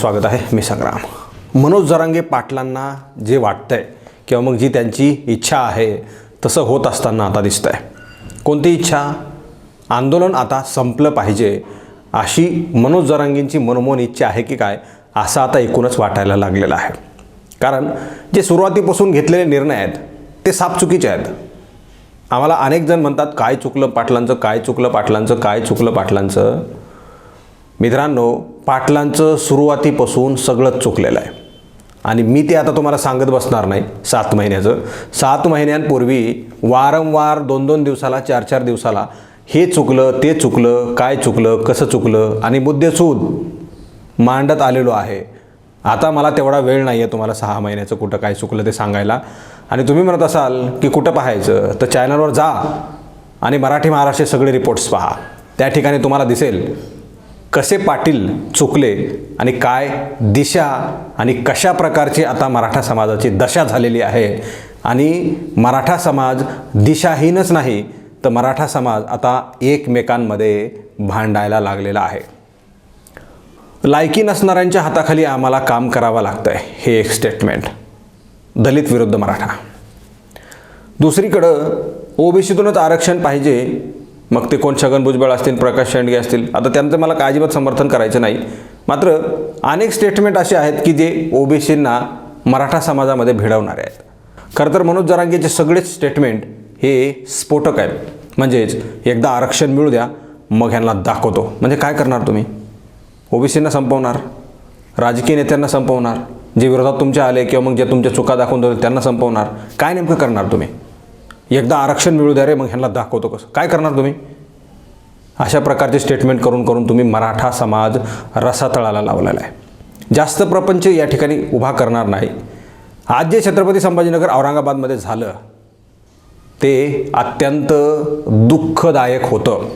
स्वागत आहे मी संग्राम. मनोज जरांगे पाटलांना जे वाटतंय किंवा मग जी त्यांची इच्छा आहे तसं होत असताना आता दिसतंय. कोणती इच्छा? आंदोलन आता संपलं पाहिजे अशी मनोज जरांगेंची मनमोहन इच्छा आहे की काय असं आता एकूणच वाटायला लागलेलं आहे. कारण जे सुरुवातीपासून घेतलेले निर्णय आहेत ते साप चुकीचे आहेत. आम्हाला अनेक जण म्हणतात काय चुकलं पाटलांचं? काय चुकलं पाटलांचं? काय चुकलं पाटलांचं? मित्रांनो पाटलांचं सुरुवातीपासून सगळंच चुकलेलं आहे. आणि मी ते आता तुम्हाला सांगत बसणार नाही सात महिन्याचं. सात महिन्यांपूर्वी वारंवार दोन दोन दिवसाला चार चार दिवसाला हे चुकलं ते चुकलं काय चुकलं कसं चुकलं आणि मुद्देसूद मांडत आलेलो आहे. आता मला तेवढा वेळ नाही आहे तुम्हाला सहा महिन्याचं कुठं काय चुकलं ते सांगायला. आणि तुम्ही म्हणत असाल की कुठं पाहायचं तर चॅनलवर जा आणि मराठी महाराष्ट्र सगळे रिपोर्ट्स पहा. त्या ठिकाणी तुम्हाला दिसेल कसे पाटील चुकले आणि काय दिशा आणि कशा प्रकारची आता मराठा समाजाची दशा झालेली आहे आणि मराठा समाज दिशाहीनच नाही तर मराठा समाज आता एकमेकांमध्ये भांडायला लागलेला आहे. लायकी नसणाऱ्यांच्या हाताखाली आम्हाला काम करावं लागतं आहे हे एक स्टेटमेंट दलित विरुद्ध मराठा. दुसरीकडं ओबीसीतूनच आरक्षण पाहिजे मग ते कोण छगन भुजबळ असतील प्रकाश शेंडगे असतील. आता त्यांचं मला काय अजिबात समर्थन करायचं नाही. मात्र अनेक स्टेटमेंट असे आहेत की जे ओबीसींना मराठा समाजामध्ये भिडवणारे आहेत. खरं तर मनोज जरांगेचे सगळेच स्टेटमेंट हे स्फोटक आहेत. म्हणजेच एकदा आरक्षण मिळू द्या मग ह्यांना दाखवतो. म्हणजे काय करणार तुम्ही? ओबीसींना संपवणार? राजकीय नेत्यांना संपवणार? जे विरोधात तुमच्या आले किंवा मग जे तुमच्या चुका दाखवून देतात त्यांना संपवणार? काय नेमकं करणार तुम्ही? एकदा आरक्षण मिळू द्या रे मग ह्यांना दाखवतो कसं. काय करणार तुम्ही? अशा प्रकारचे स्टेटमेंट करून करून तुम्ही मराठा समाज रसातळाला लावलेला आहे. जास्त प्रपंच या ठिकाणी उभा करणार नाही. आज जे छत्रपती संभाजीनगर औरंगाबादमध्ये झालं ते अत्यंत दुःखदायक होतं.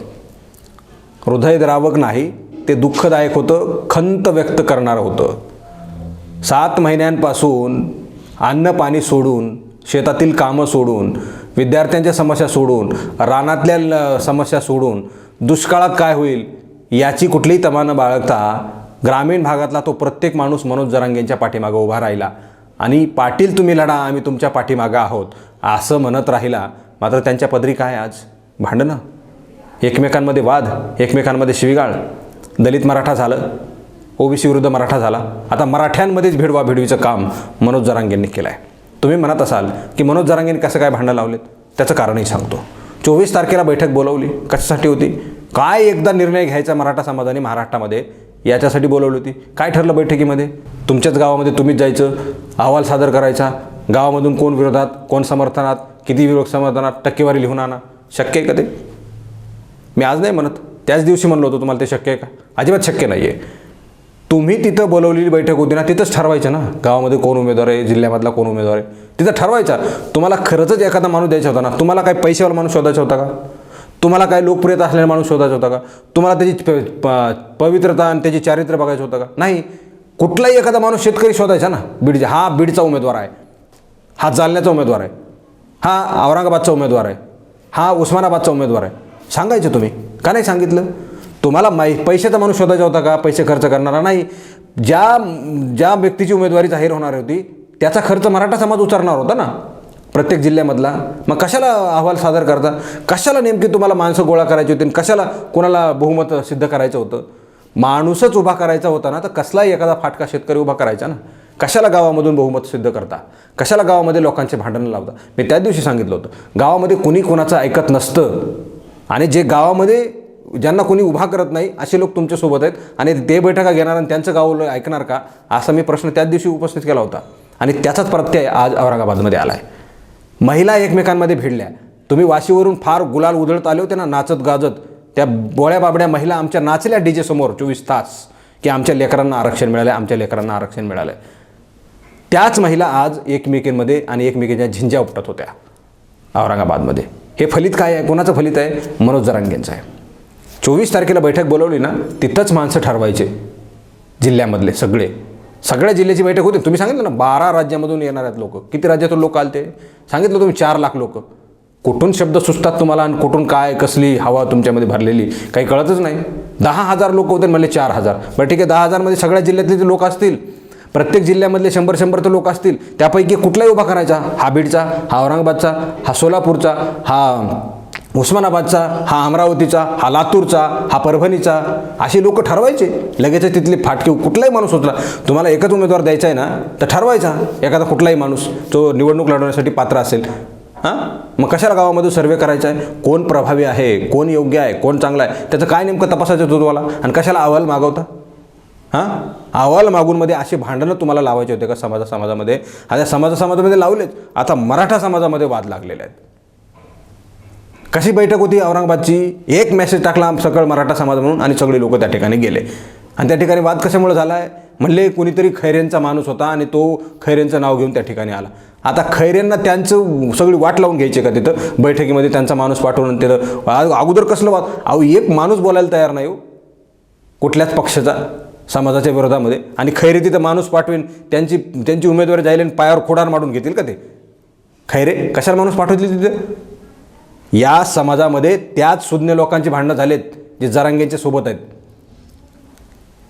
हृदयद्रावक नाही ते दुःखदायक होतं खंत व्यक्त करणारं होतं. सात महिन्यांपासून अन्न पाणी सोडून शेतातील कामं सोडून विद्यार्थ्यांच्या समस्या सोडून रानातल्या समस्या सोडून दुष्काळात काय होईल याची कुठलीही तमा न बाळगता ग्रामीण भागातला तो प्रत्येक माणूस मनोज जरांगेंच्या पाठीमागं उभा राहिला. आणि पाटील तुम्ही लढा आम्ही तुमच्या पाठीमागं आहोत असं म्हणत राहिला. मात्र त्यांच्या पदरी काय आज? भांडणं? एकमेकांमध्ये वाद एकमेकांमध्ये शिवीगाळ. दलित मराठा झालं ओबीसी विरुद्ध मराठा झाला. आता मराठ्यांमध्येच भिडवा भिडवीचं काम मनोज जरांगेंनी केलं आहे तुम्ही म्हणत असाल की मनोज जरांगेने कसं काय भांडं लावलेत? त्याचं कारणही सांगतो. चोवीस तारखेला बैठक बोलवली. कशासाठी होती? काय एकदा निर्णय घ्यायचा मराठा समाजाने महाराष्ट्रामध्ये? याच्यासाठी बोलवली होती. काय ठरलं बैठकीमध्ये? तुमच्याच गावामध्ये तुम्हीच जायचं. अहवाल सादर करायचा. गावामधून कोण विरोधात कोण समर्थनात किती विरोध समर्थनात टक्केवारी लिहून आणा. शक्य आहे का ते? मी आज नाही म्हणत. त्याच दिवशी म्हणलो होतो तुम्हाला ते शक्य आहे का? अजिबात शक्य नाही आहे तुम्ही तिथं बोलवलेली बैठक होती ना तिथंच ठरवायचं ना. गावामध्ये कोण उमेदवार आहे जिल्ह्यामधला कोण उमेदवार आहे? तिथं ठरवायचा. तुम्हाला खरंच एखादा माणूस द्यायचा होता ना तुम्हाला काय पैशावाला माणूस शोधायचा होता का? तुम्हाला काय लोकप्रियता असलेला माणूस शोधायचा होता का? तुम्हाला त्याची प- प- पवित्रता आणि त्याची चारित्र्य बघायचं होतं का? नाही. कुठलाही एखादा माणूस शेतकरी शोधायचा ना बीडचा हा बीडचा उमेदवार आहे. हा जालन्याचा उमेदवार आहे. हा औरंगाबादचा उमेदवार आहे. हा उस्मानाबादचा उमेदवार आहे. सांगायचं तुम्ही. का नाही सांगितलं? तुम्हाला माही पैशाचा माणूस शोधायचा होता का? पैसे खर्च करणारा नाही. ज्या ज्या व्यक्तीची उमेदवारी जाहीर होणार होती त्याचा खर्च मराठा समाज उचलणार होता ना? प्रत्येक जिल्ह्यामधला. मग कशाला अहवाल सादर करता? कशाला नेमकी तुम्हाला माणसं गोळा करायची होती? आणि कशाला कोणाला बहुमत सिद्ध करायचं होतं? माणूसच उभा करायचा होता ना तर कसलाही एखादा फाटका शेतकरी उभा करायचा ना? कशाला गावामधून बहुमत सिद्ध करता? कशाला गावामध्ये लोकांचे भांडणं लावता? मी त्या दिवशी सांगितलं होतं. गावामध्ये कुणी कोणाचं ऐकत नसतं. आणि जे गावामध्ये ज्यांना कोणी उभा करत नाही असे लोक तुमच्यासोबत आहेत. आणि ते बैठका घेणार आणि त्यांचं गाव ऐकणार का? असा मी प्रश्न त्याच दिवशी उपस्थित केला होता. आणि त्याचाच प्रत्यय आज औरंगाबादमध्ये आला आहे महिला एकमेकांमध्ये भिडल्या. तुम्ही वाशीवरून फार गुलाल उधळत आले होते ना नाचत गाजत. त्या बोळ्या बाबड्या महिला आमच्या नाचल्या डीजे समोर चोवीस तास की आमच्या लेकरांना आरक्षण मिळालं आमच्या लेकरांना आरक्षण मिळालं त्याच महिला आज एकमेकींमध्ये आणि एकमेकींच्या झिंज्या उपटत होत्या औरंगाबादमध्ये. हे फलित काय आहे? कोणाचं फलित आहे? मनोज जरांगेंचं आहे. चोवीस तारखेला बैठक बोलवली ना तिथंच माणसं ठरवायचे. जिल्ह्यामधले सगळे. सगळ्या जिल्ह्याची बैठक होती. तुम्ही सांगितलं ना बारा राज्यामधून येणार आहेत लोक. किती राज्यातून लोक आलते? सांगितलं तुम्ही चार लाख लोक. कुठून शब्द सुचतात तुम्हाला आणि कुठून काय कसली हवा तुमच्यामध्ये भरलेली? काही कळतच नाही. दहा हजार लोक होते म्हणले चार हजार. बरं ठीक आहे दहा हजारमध्ये सगळ्या जिल्ह्यातले जे लोक असतील प्रत्येक जिल्ह्यामधले शंभर शंभर तर लोक असतील त्यापैकी कुठलाही उभा करायचा? हा बीडचा हा औरंगाबादचा हा सोलापूरचा हा उस्मानाबादचा हा अमरावतीचा हा लातूरचा हा परभणीचा अशी लोक ठरवायचे. लगेच तिथले फाटके कुठलाही माणूस होता. तुम्हाला एकच उमेदवार द्यायचा आहे ना तर ठरवायचा. एखादा कुठलाही माणूस तो निवडणूक लढवण्यासाठी पात्र असेल. हां? मग कशाला गावामध्ये सर्वे करायचा आहे? कोण प्रभावी आहे? कोण योग्य आहे? कोण चांगला आहे? त्याचं काय नेमकं तपासायचं होतं तुम्हाला? आणि कशाला अहवाल मागवता? हां? अहवाल मागूनमध्ये अशी भांडणं तुम्हाला लावायचे होते का समाजा समाजामध्ये आता समाजा समाजामध्ये लावलेच आता मराठा समाजामध्ये वाद लागलेले आहेत. कशी बैठक होती? औरंगाबादची. एक मेसेज टाकला सकळ मराठा समाज म्हणून आणि सगळे लोक त्या ठिकाणी गेले. आणि त्या ठिकाणी वाद कशामुळे झाला आहे म्हणले कुणीतरी खैरेंचा माणूस होता आणि तो खैरेंचं नाव घेऊन त्या ठिकाणी आला. आता खैरेंना त्यांचं सगळी वाट लावून घ्यायची का तिथं? बैठकीमध्ये त्यांचा माणूस पाठवून तिथं अगोदर कसलं वाद? अहो एक माणूस बोलायला तयार नाही हो. कुठल्याच पक्षाचा समाजाच्या विरोधामध्ये. आणि खैरे तिथं माणूस पाठवेन त्यांची त्यांची उमेदवारी जाईल आणि पायावर खोडार मारून घेतील का ते? खैरे? कशाला माणूस पाठवतील तिथे? या समाजामध्ये त्याच सुज्ञ लोकांची भांडणं झालेत जे जरांगेंच्या सोबत आहेत.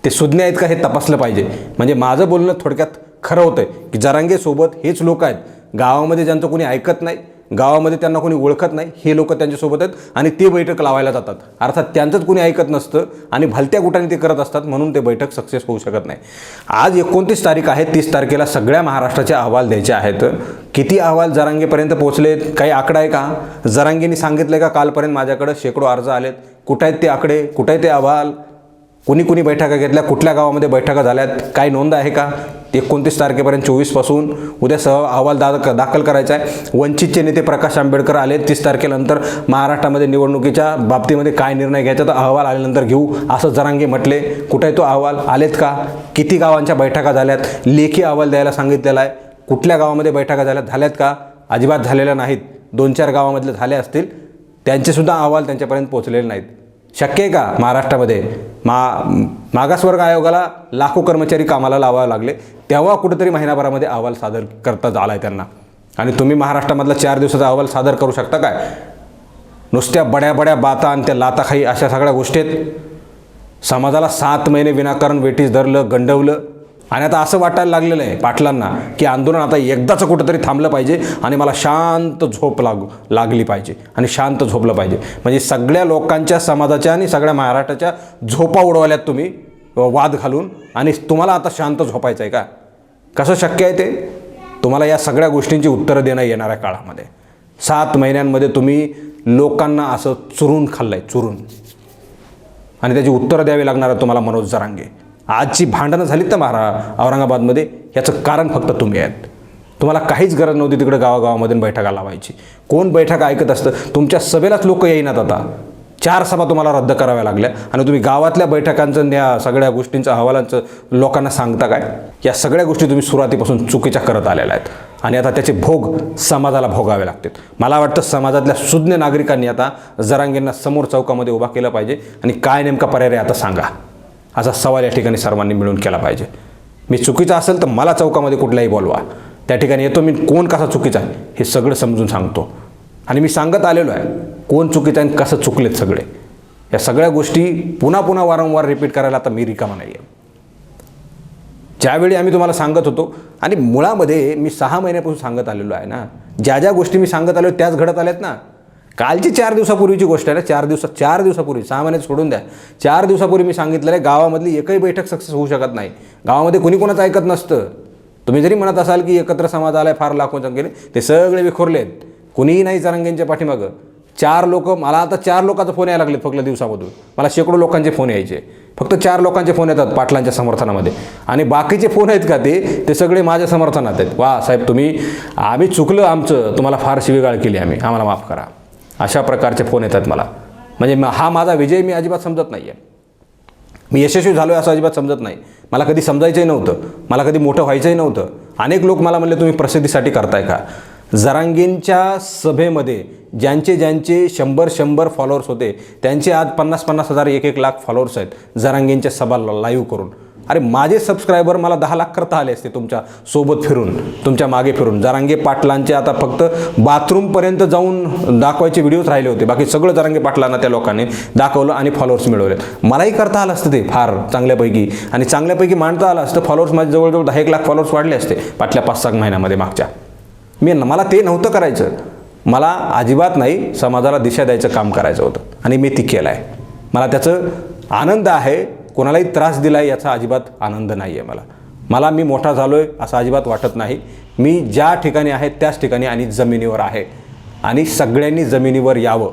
ते सुज्ञ आहेत का हे तपासलं पाहिजे. म्हणजे माझं बोलणं थोडक्यात खरं होतं की जरांगेसोबत हेच लोक आहेत. गावामध्ये ज्यांचं कोणी ऐकत नाही गावामध्ये त्यांना कोणी ओळखत नाही हे लोक त्यांच्यासोबत आहेत आणि ते बैठक लावायला जातात. अर्थात त्यांचंच कोणी ऐकत नसतं आणि भलत्या गुटाने ते करत असतात म्हणून ते बैठक सक्सेस होऊ शकत नाही. आज एकोणतीस तारीख आहे तीस तारखेला सगळ्या महाराष्ट्राचे अहवाल द्यायचे आहेत. किती अहवाल जरांगेपर्यंत पोहोचलेत? काही आकडा आहे का? जरांगेनी सांगितलं का कालपर्यंत माझ्याकडं शेकडो अर्ज आलेत. कुठं आहेत ते आकडे? कुठं आहेत ते अहवाल? कुणी कुणी बैठका घेतल्या कुठल्या गावामध्ये बैठका झाल्यात काय नोंद आहे का? एकोणतीस तारखेपर्यंत चोवीसपासून उद्या सह अहवाल दा दाखल करायचा आहे वंचितचे नेते प्रकाश आंबेडकर आले तीस तारखेनंतर महाराष्ट्रामध्ये निवडणुकीच्या बाबतीमध्ये काय निर्णय घ्यायचा तर अहवाल आल्यानंतर घेऊ असं जरांगे म्हटले. कुठे तो अहवाल? आलेत का? किती गावांच्या बैठका झाल्यात? लेखी अहवाल द्यायला सांगितलेला आहे कुठल्या गावामध्ये बैठका झाल्यात? झाल्यात का? अजिबात झालेल्या नाहीत. दोन चार गावामधले झाले असतील. त्यांचेसुद्धा अहवाल त्यांच्यापर्यंत पोहोचलेले नाहीत. शक्य आहे का महाराष्ट्रामध्ये? मा मागासवर्ग आयोगाला लाखो कर्मचारी कामाला लावावे लागले. तेव्हा कुठेतरी महिनाभरामध्ये अहवाल सादर करता आला आहे त्यांना. आणि तुम्ही महाराष्ट्रामधला चार दिवसाचा अहवाल सादर करू शकता काय? नुसत्या बड्या बड्या बाता आणि त्या लाताखाई अशा सगळ्या गोष्टी आहेत. समाजाला सात महिने विनाकारण वेटीस धरलं गंडवलं आणि आता असं वाटायला लागलेलं आहे पाटलांना की आंदोलन आता एकदाचं कुठंतरी थांबलं पाहिजे आणि मला शांत झोप लागू लागली पाहिजे आणि शांत झोपलं पाहिजे. म्हणजे सगळ्या लोकांच्या समाजाच्या आणि सगळ्या महाराष्ट्राच्या झोपा उडवल्यात तुम्ही वाद घालून आणि तुम्हाला आता शांत झोपायचं आहे का? कसं शक्य आहे ते? तुम्हाला या सगळ्या गोष्टींची उत्तरं देणं येणाऱ्या काळामध्ये. सात महिन्यांमध्ये तुम्ही लोकांना असं चुरून खाल्लं आहे चुरून. आणि त्याची उत्तरं द्यावी लागणार आहे तुम्हाला मनोज जरांगे. आजची भांडणं झालीत ना महारा औरंगाबादमध्ये याचं कारण फक्त तुम्ही आहेत. तुम्हाला काहीच गरज नव्हती तिकडे गावागावामधून बैठका लावायची. कोण बैठक ऐकत असतं? तुमच्या सभेलाच लोक येईनात आता. चार सभा तुम्हाला रद्द कराव्या लागल्या. आणि तुम्ही गावातल्या बैठकांचं या सगळ्या गोष्टींचं अहवालांचं लोकांना सांगता काय? या सगळ्या गोष्टी तुम्ही सुरुवातीपासून चुकीच्या करत आलेल्या आहेत. आणि आता त्याचे भोग समाजाला भोगावे लागतात. मला वाटतं समाजातल्या सुज्ञ नागरिकांनी आता जरांगींना समोर चौकामध्ये उभा केलं पाहिजे. आणि काय नेमका पर्याय आता सांगा. असा सवाल या ठिकाणी सर्वांनी मिळून केला पाहिजे. मी चुकीचा असेल तर मला चौकामध्ये कुठलाही बोलवा. त्या ठिकाणी येतो मी कोण कसा चुकीचा आहे हे सगळं समजून सांगतो. आणि मी सांगत आलेलो आहे कोण चुकीचं आहे आणि कसं चुकलेत सगळे. या सगळ्या गोष्टी पुन्हा पुन्हा वारंवार रिपीट करायला आता मी रिकामा नाही आहे ज्यावेळी आम्ही तुम्हाला सांगत होतो आणि मुळामध्ये मी सहा महिन्यापासून सांगत आलेलो आहे ना ज्या ज्या गोष्टी मी सांगत आलो त्याच घडत आल्यात ना कालची चार दिवसापूर्वीची गोष्ट आहे ना चार दिवसात चार दिवसापूर्वी सहा महिन्यात सोडून द्या. चार दिवसापूर्वी मी सांगितलेलं आहे गावामधली एकही बैठक सक्सेस होऊ शकत नाही. गावामध्ये कोणी कोणाचं ऐकत नसतं. तुम्ही जरी म्हणत असाल की एकत्र समाज आलाय फार लाखो गेले ते सगळे विखुरलेत. कुणीही नाही जरांगेंच्या पाठीमागं. चार लोक मला आता चार लोकांचा फोन यायला लागले फक्त दिवसामधून. मला शेकडो लोकांचे फोन यायचे. फक्त चार लोकांचे फोन येतात पाटलांच्या समर्थनामध्ये. आणि बाकीचे फोन आहेत का ते ते सगळे माझ्या समर्थनात आहेत. वा साहेब तुम्ही आम्ही चुकलं आमचं. तुम्हाला फार शिवेगाळ केली आम्ही. आम्हाला माफ करा. अशा प्रकारचे फोन येतात मला. म्हणजे म- हा माझा विजय मी अजिबात समजत नाही आहे मी यशस्वी झालो आहे असं अजिबात समजत नाही. मला कधी समजायचंही नव्हतं. मला कधी मोठं व्हायचंही नव्हतं. अनेक लोक मला म्हणले तुम्ही प्रसिद्धीसाठी करताय का? जरांगींच्या सभेमध्ये ज्यांचे ज्यांचे शंभर शंभर फॉलोअर्स होते त्यांचे आज पन्नास पन्नास हजार एक एक लाख फॉलोअर्स आहेत जरांगींच्या सभा लाईव्ह करून. अरे माझे सबस्क्रायबर मला दहा लाख करता आले असते तुमच्यासोबत फिरून तुमच्या मागे फिरून. जरांगे पाटलांचे आता फक्त बाथरूमपर्यंत जाऊन दाखवायचे व्हिडिओज राहिले होते. बाकी सगळं जरांगे पाटलांना त्या लोकांनी दाखवलं आणि फॉलोअर्स मिळवले मलाही करता आलं असतं ते फार चांगल्यापैकी. आणि चांगल्यापैकी मांडता आलं असतं फॉलोअर्स माझे जवळजवळ दहा एक लाख फॉलोअर्स वाढले असते पाटल्या पाच सहा महिन्यामध्ये मागच्या. मी मला ते नव्हतं करायचं. मला अजिबात नाही समाजाला दिशा द्यायचं काम करायचं होतं. आणि मी ती केलं आहे मला त्याचं आनंद आहे. कोणालाही त्रास दिला आहे याचा अजिबात आनंद नाही आहे मला. मला मी मोठा झालो आहे असं अजिबात वाटत नाही. मी ज्या ठिकाणी आहे त्याच ठिकाणी आणि जमिनीवर आहे. आणि सगळ्यांनी जमिनीवर यावं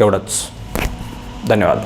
एवढंच. धन्यवाद.